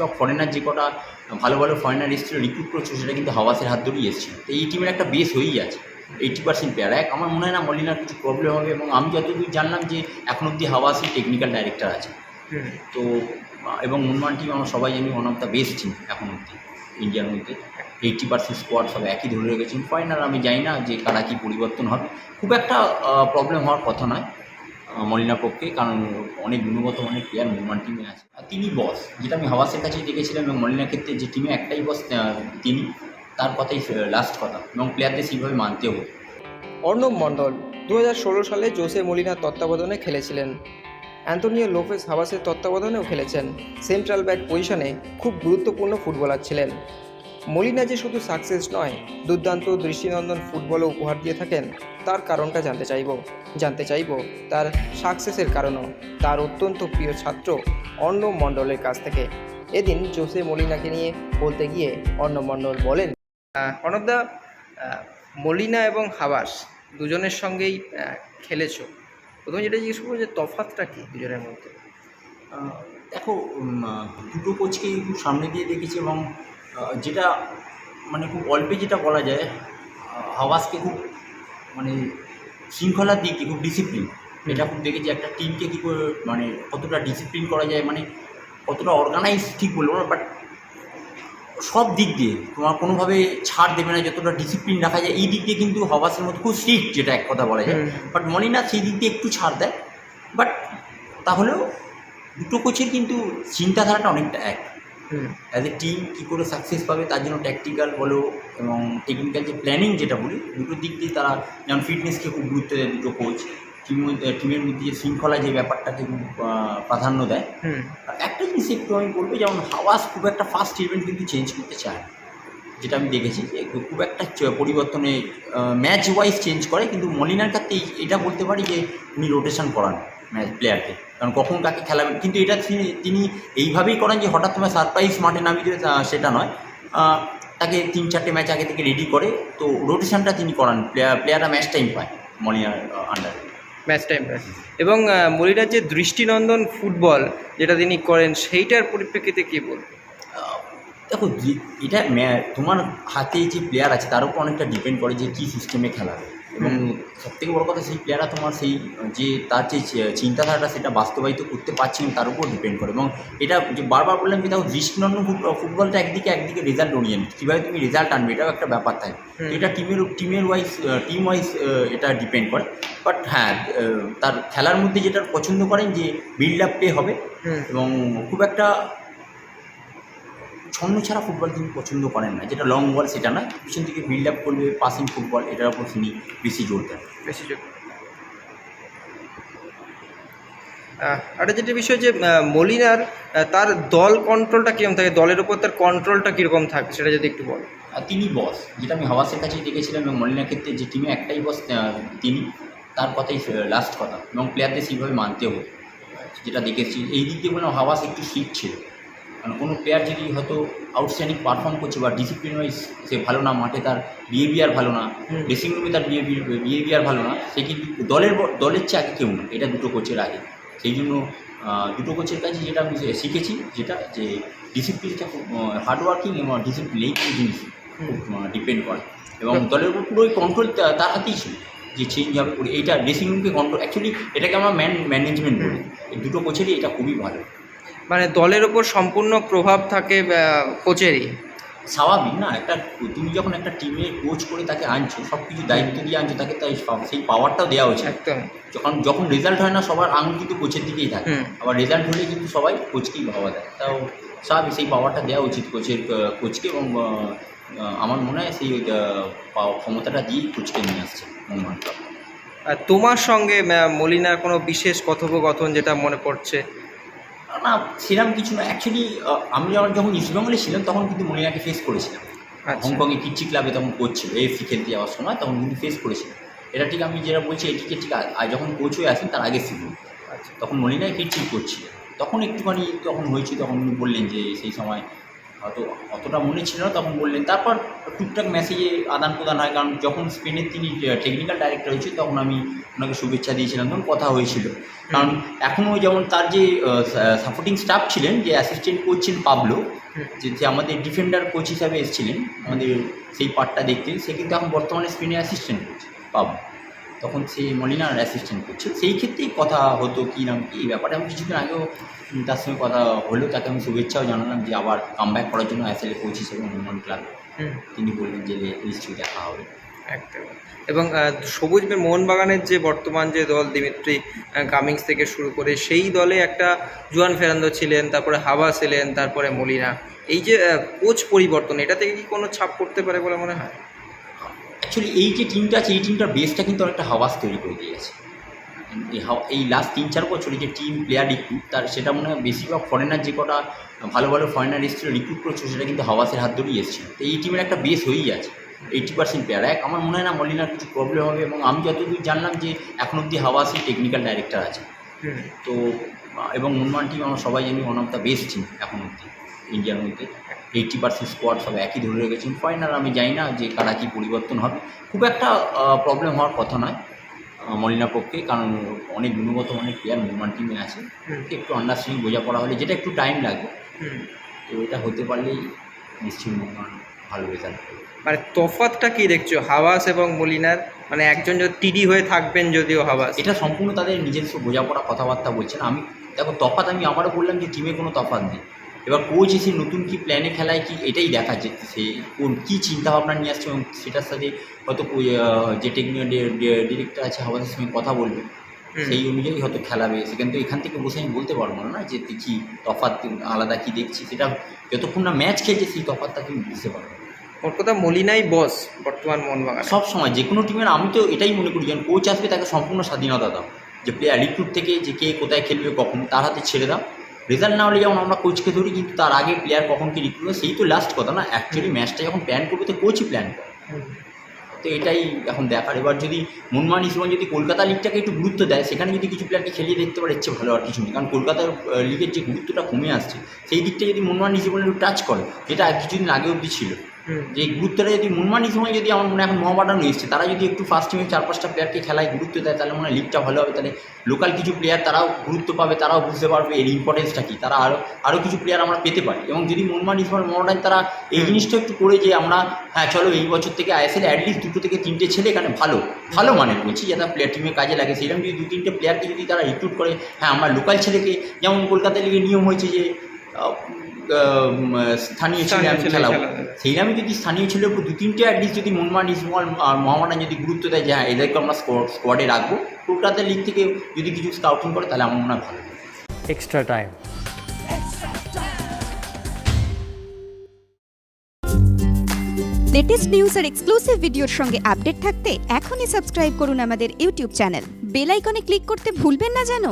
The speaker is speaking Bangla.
বেশিরভাগ ফরেনার যে কটা ভালো ভালো ফরেনার এসেছিল রিক্রুট করছিল সেটা কিন্তু হাওয়াসের হাত ধরেই এসেছিল। তো এই টিমের একটা বেস হয়েই আছে এইটি পার্সেন্ট প্লেয়ার এক আমার মনে হয় না মলিনার কিছু প্রবলেম হবে এবং আমি যতদূর জানলাম যে এখন অবধি হাওয়াসি টেকনিক্যাল ডাইরেক্টর আছে। তো এবং মুনমান টিম আমরা সবাই জানি one of the best team এখন অবধি ইন্ডিয়ার মধ্যে এইটটি পার্সেন্ট স্কোয়াড সব একই ধরে রেখেছেন। ফাইনাল আমি জানি না যে কারা কী পরিবর্তন হবে। খুব একটা প্রবলেম হওয়ার কথা নয়। মলিনার পক্ষে কারণ অনেক গুণগত, অনেক প্লেয়ার মুনমান টিমে আছে। আর তিনি বস যেটা আমি হাওয়াসের কাছেই দেখেছিলাম এবং মলিনার ক্ষেত্রে যে টিমে একটাই বস তিনি, তার কথাই লাস্ট কথা। এবং প্লেয়ারদের সেইভাবে মানতে হবে। অর্ণব মণ্ডল দু হাজার ষোলো সালে জোসে মলিনার তত্ত্বাবধানে খেলেছিলেন। অ্যান্টোনিও লোপেস হাবাসের তত্ত্বাবধানেও খেলেছেন। সেন্ট্রাল ব্যাক পজিশনে খুব গুরুত্বপূর্ণ ফুটবলার ছিলেন। মলিনা যে শুধু সাকসেস নয়, দুর্দান্ত দৃষ্টিনন্দন ফুটবলও উপহার দিয়ে থাকেন, তার কারণটা জানতে চাইব। জানতে চাইব তার সাকসেসের কারণও, তার অত্যন্ত প্রিয় ছাত্র অর্ণব মণ্ডলের কাছ থেকে। এদিন জোসে মলিনাকে নিয়ে বলতে গিয়ে অর্ণব মণ্ডল বলেন অর্ণবদা মলিনা এবং হাবাস দুজনের সঙ্গেই খেলেছো। প্রথমে যেটা জিজ্ঞেস করব যে তফাৎটা কি দুজনের মধ্যে? দেখো দুটো কোচকে খুব সামনে দিয়ে দেখেছি এবং যেটা মানে খুব অল্পে যেটা বলা যায় হাওয়াসকে খুব মানে শৃঙ্খলার দিক দিয়ে খুব ডিসিপ্লিন এটা খুব দেখেছি একটা টিমকে কী করে মানে কতটা ডিসিপ্লিন করা যায় মানে কতটা অর্গানাইজ ঠিক বলব না বাট সব দিক দিয়ে তোমার কোনোভাবে ছাড় দেবে না যতটা ডিসিপ্লিন রাখা যায় এই দিক দিয়ে কিন্তু হাওয়াসের মতো খুব স্ট্রিক্ট যেটা এক কথা বলা যায়। বাট মনিনা সেই দিক দিয়ে একটু ছাড় দেয় বাট তাহলেও দুটো কোচের কিন্তু চিন্তাধারাটা অনেকটা এক। অ্যাজ এ টিম কী করে সাকসেস পাবে তার জন্য ট্যাকটিক্যাল বলো এবং টেকনিক্যাল যে প্ল্যানিং যেটা বলি দুটো দিক দিয়ে তারা যেমন ফিটনেসকে খুব গুরুত্ব দেয় দুটো কোচ টিম টিমের মধ্যে যে শৃঙ্খলা যে ব্যাপারটাকে খুব প্রাধান্য দেয়। হুম। আর একটা জিনিস একটু আমি বলব যেমন হাওয়াস খুব একটা ফার্স্ট ইভেন্ট কিন্তু চেঞ্জ করতে চায় যেটা আমি দেখেছি যে খুব একটা পরিবর্তনে ম্যাচ ওয়াইজ চেঞ্জ করে কিন্তু মলিনার ক্ষেত্রে এটা বলতে পারি যে উনি রোটেশন করান। প্লেয়ারকে কারণ কখন কাকে খেলাবেন কিন্তু এটা তিনি- এইভাবেই করেন যে হঠাৎ তোমার সারপ্রাইজ মাঠে নামিয়ে সেটা নয়। তাকে তিন চারটে ম্যাচ আগে থেকে রেডি করে তো রোটেশনটা তিনি করান। প্লেয়ার প্লেয়াররা ম্যাচ টাইম পায় মলিনার আন্ডারে ম্যাচ টাইম পায়। এবং মলিনার যে দৃষ্টিনন্দন ফুটবল যেটা তিনি করেন সেইটার পরিপ্রেক্ষিতে কী বলব? আহ, দেখো এটা তোমার হাতে যে প্লেয়ার আছে তার উপর অনেকটা ডিপেন্ড করে যে কী সিস্টেমে খেলা। হবে এবং সবথেকে বড় কথা সেই প্লেয়াররা তোমার সেই যে তার যে চিন্তাধারাটা সেটা বাস্তবায়িত করতে পারছেন তার উপর ডিপেন্ড করে। এবং এটা যে বারবার বললাম যে দেখো দৃষ্টিনন্দন ফুট- ফুটবলটা একদিকে একদিকে রেজাল্ট ওরিয়েন্ট কীভাবে তুমি রেজাল্ট আনবে এটাও একটা ব্যাপার থাকে এটা টিমের টিমের ওয়াইজ টিম ওয়াইজ এটা ডিপেন্ড করে। বাট হ্যাঁ তার খেলার মধ্যে যেটা পছন্দ করেন যে বিল্ড আপ প্লে হবে। এবং খুব একটা ছন্ন ছাড়া ফুটবল তিনি পছন্দ করেন না। যেটা লং বল সেটা না পিছন থেকে বিল্ড আপ করবে পাসিং ফুটবল এটার উপর তিনি বেশি জোর দেন। বেশি যোগ একটা যেটা বিষয় যে মলিনার তার দল কন্ট্রোলটা কীরকম থাকে? দলের উপর তার কন্ট্রোলটা কীরকম থাকে? সেটা যদি একটু বল। আর তিনি বস যেটা আমি হাওয়াসের কাছেই দেখেছিলাম এবং মলিনার ক্ষেত্রে যে টিমে একটাই বস তিনি তার কথাই লাস্ট কথা। এবং প্লেয়ারদের সেইভাবে মানতে হবে। যেটা দেখেছি। এই দিক দিয়ে বললাম হাওয়াস একটু শিখ ছিল। কারণ কোনো প্লেয়ার যদি হয়তো আউটস্ট্যান্ডিং পারফর্ম করছে বা ডিসিপ্লিন ওয়াইজ সে ভালো না মাঠে তার বিহেভিয়ার ভালো না। ড্রেসিং রুমে তার বিহেভিয়ার ভালো না সে কিন্তু দলের দলের চেয়ে আগে কেউ না। এটা দুটো কোচের আগে। সেই জন্য দুটো কোচের কাছে যেটা আমি শিখেছি যেটা যে ডিসিপ্লিনটা খুব হার্ডওয়ার্কিং এবং ডিসিপ্লিন এই দুটো জিনিস ডিপেন্ড করে। এবং দলের উপর পুরোই কন্ট্রোল তার হাতেই ছিল যে চেঞ্জ হবে এইটা ড্রেসিং রুমকে কন্ট্রোল অ্যাকচুয়ালি এটাকে আমরা ম্যান ম্যানেজমেন্ট বলি। দুটো কোচেরই এটা খুবই ভালো। মানে দলের ওপর সম্পূর্ণ প্রভাব থাকে কোচেরই। স্বাভাবিক না একটা তুমি যখন একটা টিমে কোচ করে তাকে আনছো সব কিছু দায়িত্ব দিয়ে আনছো তাকে তাই সব- সেই পাওয়ারটাও দেওয়া উচিত একদম। যখন যখন রেজাল্ট হয় না সবার আঙুল কিন্তু কোচের দিকেই থাকে। আবার রেজাল্ট হলে কিন্তু সবাই কোচকেই ভাবা দেয়। তাও স্বাভাবিক সেই পাওয়ারটা দেওয়া উচিত কোচের কোচকে এবং আমার মনে হয় সেই ক্ষমতাটা দিয়েই কোচকে নিয়ে আসছে মোহনবাগান তোমার সঙ্গে মলিনার কোনো বিশেষ কথোপকথন যেটা মনে পড়ছে? না সেরকম কিছু না। অ্যাকচুয়ালি আমি যখন যখন ইস্টবেঙ্গলে ছিলাম তখন কিন্তু মনিরাকে ফেস করেছিলাম। হংকংয়ে কিচ্ছি ক্লাবে তখন কোচ ছিল এফসি খেলতে যাওয়ার সময় তখন কিন্তু ফেস করেছিলাম। এটা ঠিক আমি যেটা বলছি এটিকে ঠিক যখন কোচ হয়ে আসেন তার আগে শিখুন আচ্ছা। তখন মনিরাই কিচ্ছি করছিল। তখন একটুখানি তখন হয়েছে তখন উনি বললেন যে সেই সময় হয়তো অতটা মনে ছিল না তখন বললেন তারপর টুকটাক মেসেজে আদান প্রদান হয় কারণ যখন স্পেনের তিনি টেকনিক্যাল ডাইরেক্টর হয়েছে তখন আমি ওনাকে শুভেচ্ছা দিয়েছিলাম তখন কথা হয়েছিল। কারণ এখনও যেমন তার যে সাপোর্টিং স্টাফ ছিলেন যে অ্যাসিস্ট্যান্ট কোচ ছিলেন পাবলো যে যে আমাদের ডিফেন্ডার কোচ হিসাবে এসেছিলেন আমাদের সেই পার্টটা দেখতেন সে কিন্তু এখন বর্তমানে স্পেনের অ্যাসিস্ট্যান্ট কোচ পাবলো। তখন সে মলিনার অ্যাসিস্ট্যান্ট করছে। সেই ক্ষেত্রেই কথা হতো কী নাম কি এই ব্যাপারে আমি কিছুদিন আগেও তার সঙ্গে কথা হলো তাকে আমি শুভেচ্ছাও জানালাম যে আবার কামব্যাক করার জন্য অ্যাসেলে কোচ হিসেবে অনুমান ক্লাব তিনি বললেন যে নিশ্চয়ই দেখা হবে। একদম। এবং সবুজ মোহনবাগানের যে বর্তমান যে দল দিমিত্রি কামিংস থেকে শুরু করে সেই দলে একটা জুয়ান ফেরান্দো ছিলেন তারপরে হাবাস এলেন তারপরে মলিনা। এই যে কোচ পরিবর্তন এটা থেকে কি কোনো ছাপ করতে পারে বলে মনে হয়? অ্যাকচুয়ালি এই যে টিমটা আছে, এই টিমটার বেসটা কিন্তু অনেকটা হাওয়াস তৈরি করে দিয়েছে। এই লাস্ট তিন চার বছরে যে টিম প্লেয়ার রিক্রুট তার সেটা মনে হয় বেশিরভাগ ফরেনার যে কটা ভালো ভালো ফরেনার এসেছিল রিক্রুট করেছিল, সেটা কিন্তু হাওয়াসের হাত ধরেই এসেছিল। তো এই টিমের একটা বেস হয়েই আছে এইটি পার্সেন্ট প্লেয়ার এক আমার মনে হয় না মলিনার কিছু প্রবলেম হবে এবং আমি যতদূর জানলাম যে এখন অবধি হাওয়াসের টেকনিক্যাল ডাইরেক্টর আছে। তো এবং মুনমান টিম আমরা সবাই জানি one of the best team এখন অবধি ইন্ডিয়ার মধ্যে এইটটি পার্সেন্ট স্কোয়াড সব একই ধরে রেখেছেন। ফাইনাল আমি জানি না যে কারা কী পরিবর্তন হবে। খুব একটা প্রবলেম হওয়ার কথা নয় মলিনার পক্ষে কারণ অনেক গুণগত অনেক প্লেয়ার মুনমান টিমে আছে। একটু আন্ডারস্ট্যান্ডিং বোঝাপড়া হলে যেটা একটু টাইম লাগবে হুম। তো এটা হতে পারলেই মুনমান ভালো রেজাল্ট করবে মানে তফাতটা কি দেখছ? হাওয়াস এবং মলিনার? মানে একজন যদি টিডি হয়ে থাকবেন যদিও হাওয়াস। এটা সম্পূর্ণ তাদের নিজস্ব বোঝাপড়া কথাবার্তা বলছেন। আমি দেখো তফাৎ আমি আবারও বললাম যে টিমে কোনো তফাৎ নেই। এবার কোচ এসে নতুন কি প্ল্যানে খেলায় কি এটাই দেখা যাচ্ছে সে কোন কী চিন্তাভাবনা নিয়ে আসছে এবং সেটার সাথে হয়তো যে টেকনিক্যাল ডিরেক্টর আছে হাওয়াজের সঙ্গে কথা বলবে। সেই অনুযায়ী হয়তো খেলাবে। সেখান তো এখান থেকে বসে আমি বলতে পারব না যে দেখি তফাৎ আলাদা কি দেখছি? সেটা যতক্ষণ না ম্যাচ খেলছে সেই তফাৎটা তুমি বুঝতে পারবে ওর কথা মলিনাই বস বর্তমান মোহনবাগান। সব সময় যে কোনো টিমের আমি তো এটাই মনে করি যখন কোচ আসবে তাকে সম্পূর্ণ স্বাধীনতা দাও। যে প্লেয়ার রিক্রুট থেকে যে কে কোথায় খেলবে কখন তার হাতে ছেড়ে দাও। রেজাল্ট না হলে যেমন আমরা কোচকে ধরি কিন্তু তার আগে প্লেয়ার কখন কি রিক্রুট হবে সেই তো লাস্ট কথা না। অ্যাকচুয়ালি ম্যাচটা যখন প্ল্যান করবে তো কোচই প্ল্যান করে। তো এটাই এখন দেখার এবার যদি মনমান ইসমান যদি কলকাতা লিগটাকে একটু গুরুত্ব দেয় সেখানে যদি কিছু প্লেয়ারকে খেলিয়ে দেখতে পারে ইচ্ছে ভালো আর কিছু নেই। কারণ কলকাতার লিগের যে গুরুত্বটা কমে আসছে সেই দিকটা যদি মনমান ইসমান একটু টাচ করে যেটা কিছুদিন আগে অবধি ছিল। যে গুরুত্বটা যদি মুনমানির সময় যদি আমার মনে এখন মোহামেডানও এসছে তারা যদি একটু ফার্স্ট টিমে চার পাঁচটা প্লেয়ারকে খেলায় গুরুত্ব দেয় তাহলে মনে হয় লিগটা ভালো হবে। তাহলে লোকাল কিছু প্লেয়ার তারাও গুরুত্ব পাবে তারাও বুঝতে পারবে এর ইম্পর্টেন্সটা কী। তারা আরও আরও কিছু প্লেয়ার আমরা পেতে পারি। এবং যদি মুনমান ইসমান মোহামেডান তারা এই জিনিসটা একটু করে যে আমরা হ্যাঁ চলো এই বছর থেকে আইএসএল অ্যাটলিস্ট দুটো থেকে তিনটে ছেলে এখানে ভালো ভালো মানের বলছি যারা প্লেয়ার টিমে কাজে লাগে। সেরকম যদি দু তিনটে প্লেয়ারকে যদি তারা রিক্রুট করে হ্যাঁ আমরা লোকাল ছেলেকে যেমন কলকাতা লিগে নিয়ম হয়েছে যে স্থানীয় ছেলে আমি খেলাবো। সেই আমি যদি স্থানীয় ছেলে উপর দু তিনটে অ্যাটলিস্ট যদি মনমান ইসমল আর মোহামেডান যদি গুরুত্ব দেয় যে হ্যাঁ এদেরকে আমরা স্কোয়াডে রাখব কলকাতা লিগ থেকে যদি কিছু স্কাউটিং করে তাহলে আমার মনে হয় ভালো। Extra time. লেটেস্ট নিউজ আর এক্সক্লুসিভ ভিডিওর সঙ্গে আপডেট থাকতে এখনই সাবস্ক্রাইব করুন আমাদের ইউটিউব চ্যানেল বেল আইকনে ক্লিক করতে ভুলবেন না যেন।